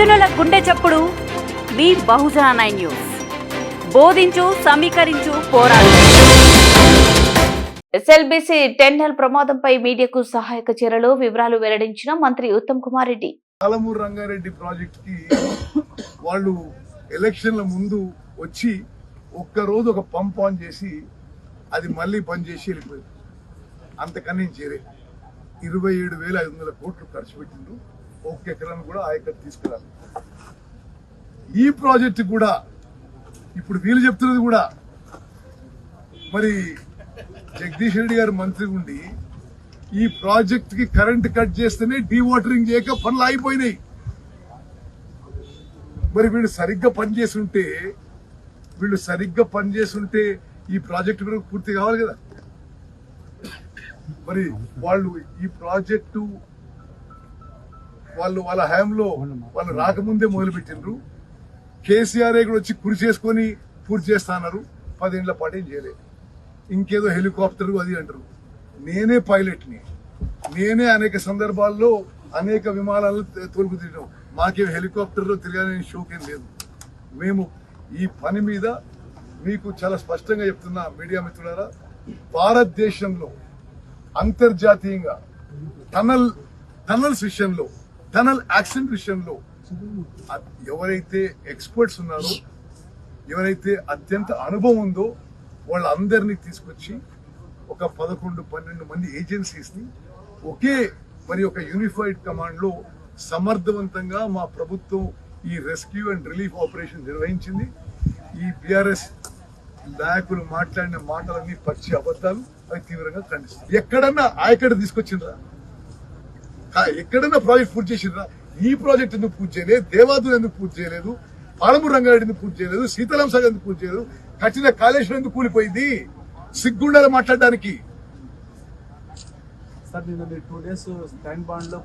చప్పుడు. మీ Bahujana nine news. బోధించు సమీకరించు పోరాడు. ఎస్ఎల్బిసి టెండర్ ప్రమాదంపై మీడియాకు సహాయక చర్యలు వివరాలు వెల్లడించిన మంత్రి ఉత్తమ్ కుమార్ రెడ్డి. పాలమూరు రంగారెడ్డి ప్రాజెక్ట్కి వాళ్ళు ఎలక్షన్ల ముందు వచ్చి ఒక్క రోజు ఒక పంప్ ఆన్ చేసి అది మళ్ళీ బంద్ చేసి వెళ్ళిపోయింది. అంతకన్నా చేరే ఇరవై ఏడు వేల ఐదు వందల కోట్లు ఖర్చు పెట్టిండ్రు. ఒక్క ఎకరాన్ని కూడా ఆయకట్టు తీసుకురాలి ఈ ప్రాజెక్ట్ కూడా ఇప్పుడు వీళ్ళు చెప్తున్నది కూడా మరి జగదీష్ రెడ్డి గారు మంత్రి ఉండి ఈ ప్రాజెక్ట్కి కరెంట్ కట్ చేస్తేనే డీవాటరింగ్ చేయక పనులు ఆగిపోయినాయి. మరి వీళ్ళు సరిగ్గా పనిచేసి ఉంటే వీళ్ళు సరిగ్గా పనిచేసి ఉంటే ఈ ప్రాజెక్ట్ కూడా పూర్తి కావాలి కదా? మరి వాళ్ళు ఈ ప్రాజెక్టు వాళ్ళు వాళ్ళ హయాంలో వాళ్ళు రాకముందే మొదలు పెట్టిండ్రు కేసీఆర్ కూడా వచ్చి కురి చేసుకొని పూర్తి చేస్తా అన్నారు. పదేళ్ళ పాటు ఏం చేయలేదు ఇంకేదో హెలికాప్టర్ అది అంటారు. నేనే పైలట్ని నేనే అనేక సందర్భాల్లో అనేక విమానాలు తోలుకు తిరిగాం మాకేం హెలికాప్టర్లో తిరగాలని షోకేం లేదు. మేము ఈ పని మీద మీకు చాలా స్పష్టంగా చెప్తున్నా మీడియా మిత్రులారా. భారతదేశంలో అంతర్జాతీయంగా టనల్ టనల్స్ విషయంలో టనల్ యాక్సిడెంట్ విషయంలో ఎవరైతే ఎక్స్పర్ట్స్ ఉన్నారో ఎవరైతే అత్యంత అనుభవం ఉందో వాళ్ళందరినీ తీసుకొచ్చి ఒక పదకొండు పన్నెండు మంది ఏజెన్సీస్ని ఒకే మరి ఒక యూనిఫైడ్ కమాండ్లో సమర్థవంతంగా మా ప్రభుత్వం ఈ రెస్క్యూ అండ్ రిలీఫ్ ఆపరేషన్ నిర్వహించింది. ఈ బీఆర్ఎస్ నాయకులు మాట్లాడిన మాటలన్నీ పచ్చి అబద్ధాలు అవి తీవ్రంగా ఖండిస్తుంది ఎక్కడన్నా ఆయకడ తీసుకొచ్చిండ్రా? ఎక్కడైనా ప్రాజెక్ట్ పూర్తి చేసిండ్రా ఈ ప్రాజెక్ట్ ఎందుకు పూర్తి చేయలేదు? దేవాదులు ఎందుకు పూర్తి చేయలేదు? పాలమూరు రంగారెడ్డి ఎందుకు పూర్తి చేయలేదు? సీతారాం సాగర్ ఎందుకు పూర్తి చేయలేదు? కట్టిన కాళేశ్వరం ఎందుకు కూలిపోయింది? సిగ్గుండాలి మాట్లాడడానికి. సార్ నిన్న మీరు టూ డేస్ స్టాండ్ బాండ్లో